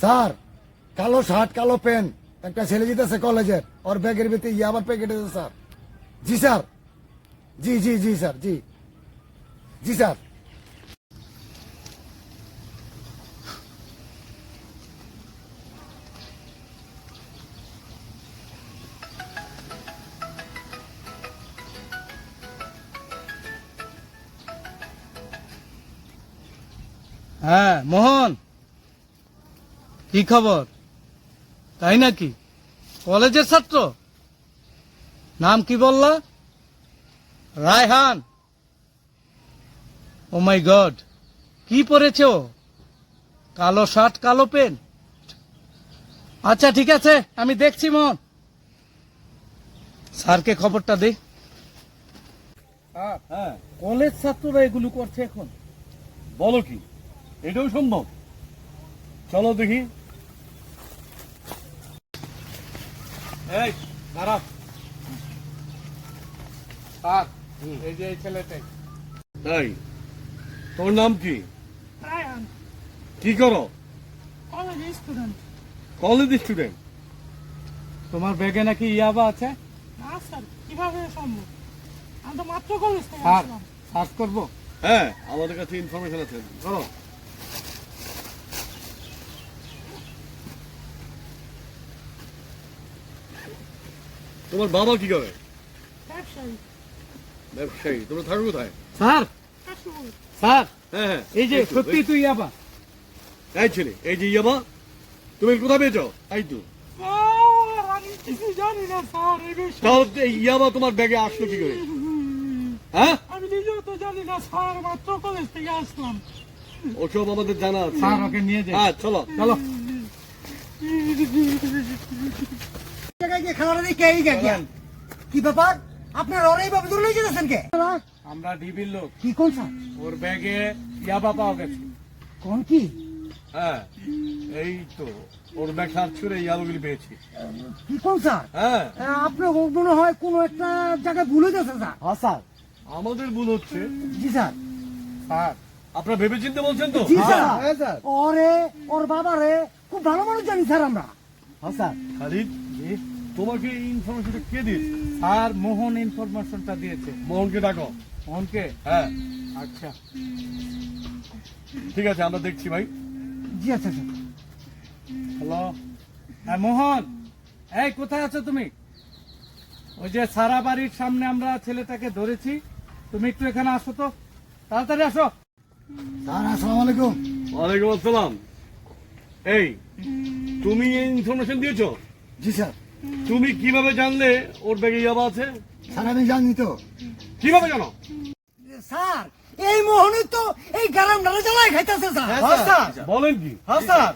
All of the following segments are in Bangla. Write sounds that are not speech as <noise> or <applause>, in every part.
স্যার, কালো শার্ট, কালো প্যান্ট, একটা ছেলে যেতেছে কলেজের ওর ব্যাগের ভিতরে ইয়াবার প্যাকেট আছে, স্যার। জি স্যার। জি জি জি, স্যার, জি। জি, স্যার। হ্যাঁ মোহন। কি খবর? তাই নাকি? কলেজের ছাত্র? নাম কি বললা? রায়হান। ও মাই গড কি পরেছ কালো শার্ট, কালো পেন আচ্ছা ঠিক আছে, আমি দেখছি মোহন স্যারকে খবরটা দে। হ্যাঁ কলেজ ছাত্ররা এগুলো করছে এখন। বলো কি? এটাও সম্ভব? চলো দেখি। এই খারাপ স্যার এই যে এই ছেলেটাই। তাই? তোর নাম কি? কি করো? কলেজ স্টুডেন্ট কলেজ স্টুডেন্ট তোমার ব্যাগে নাকি ইয়াবা আছে? না স্যার কীভাবে সম্ভব? আমি তো মাত্র কলেজ থেকে আসলাম। সার্চ করব? হ্যাঁ আমাদের কাছে ইনফরমেশন আছে। করো তোমার বাবা কি করে? ব্যবসায়ী। তোমরা থাকো কোথায়? স্যার স্যার হ্যাঁ হ্যাঁ। এই যে সত্যি তুই ইয়াবা। এই ছেলে এই যে ইয়াবা তুমি কোথায় পেয়েছ? এই তো। তাহলে ইয়াবা তোমার ব্যাগে আসলো কি করে? হ্যাঁ? আমি নিজেও তো জানি না স্যার মাত্র কলেজ থেকে আসলাম। ওসব আমাদের জানা আছে। স্যার ওকে নিয়ে যাই। হ্যাঁ চলো। চলো। <laughs> এই গেছেন কি ব্যাপার? আপনার দূরে নিয়ে যেতেছেন কে? আমরা ডিবির লোক। কি কোন স্যার? ওর ব্যাগে ইয়াবা পাওয়া গেছে। কোন কি? হ্যাঁ এই তো ওর ব্যাগ সার্চ করে ইয়াবাগুলি পেয়েছি। কি কোন স্যার? হ্যাঁ। আপনার মনে হয় কোনো একটা জায়গায় ভুলে গেছে স্যার? হ্যাঁ স্যার। আমাদের ভুল হচ্ছে। জি স্যার। স্যার আপনারা ভেবে চিন্তে বলছেন তো? জি হ্যাঁ, স্যার। ওরে ওর বাবারে খুব ভালো মানুষ জানি স্যার আমরা। হ্যাঁ স্যার। খালিদ তোমাকে এই ইনফরমেশনটা কে দিয়েছে? আর মোহন ইনফরমেশনটা দিয়েছে। মোহনকে ডাকো। মোহনকে? হ্যাঁ। আচ্ছা। ঠিক আছে আমরা দেখছি ভাই। জি আচ্ছা স্যার হ্যালো? হ্যাঁ মোহন। এই কোথায় আছো তুমি? ওই যে সারা বাড়ির সামনে আমরা ছেলেটাকে ধরেছি। তুমি একটু এখানে আসো তো। তাড়াতাড়ি আসো। স্যার আসসালামু আলাইকুম। ওয়ালাইকুম আসসালাম। এই তুমি এই ইনফরমেশন দিয়েছ? জি স্যার। তুমি কীভাবে জানলে ওর ব্যাগে ইয়াবা আছে? স্যার আমি জানি তো। কীভাবে জানো? স্যার এই মোহনই তো এই গ্রাম ডালে জ্বালায় খাইতেছে স্যার। হ্যাঁ বলেন কি? হ্যাঁ স্যার।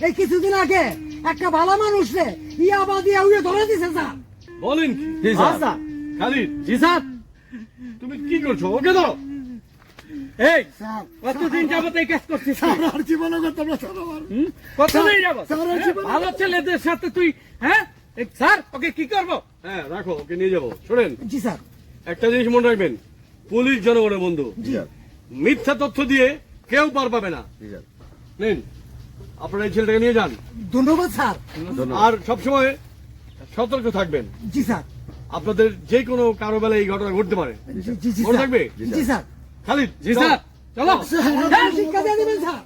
এই কিছুদিন আগে একটা ভালো মানুষ রে ইয়াবা দিয়ে উইয়ে ধরে দিছে স্যার। বলেন কি? হ্যাঁ স্যার। খালিদ। জি স্যার। তুমি কি করছ? ওকে দাও। এই স্যার কতদিন যাবত এই কাজ করছিস তুই? আর জীবনে করতাম না স্যার আমার। কতদিন যাবত? স্যার, আর জীবনে- ভালো ছেলেদের সাথে তুই হ্যাঁ? স্যার ওকে কি করব হ্যাঁ রাখো ওকে নিয়ে যাব শোনেন জি স্যার একটা জিনিস মনে রাখবেন পুলিশ জনগণের বন্ধু মিথ্যা তথ্য দিয়ে কেউ পার পাবে না নিন আপনারা এই ছেলেটাকে নিয়ে যান ধন্যবাদ স্যার আর সবসময় সতর্ক থাকবেন জি স্যার আপনাদের যে কোনো কারও বেলায় এই ঘটনা ঘটতে পারে জি জি জি মনে থাকবে জি স্যার খালিদ জি স্যার চলো শিক্ষা দিয়ে দিবেন স্যার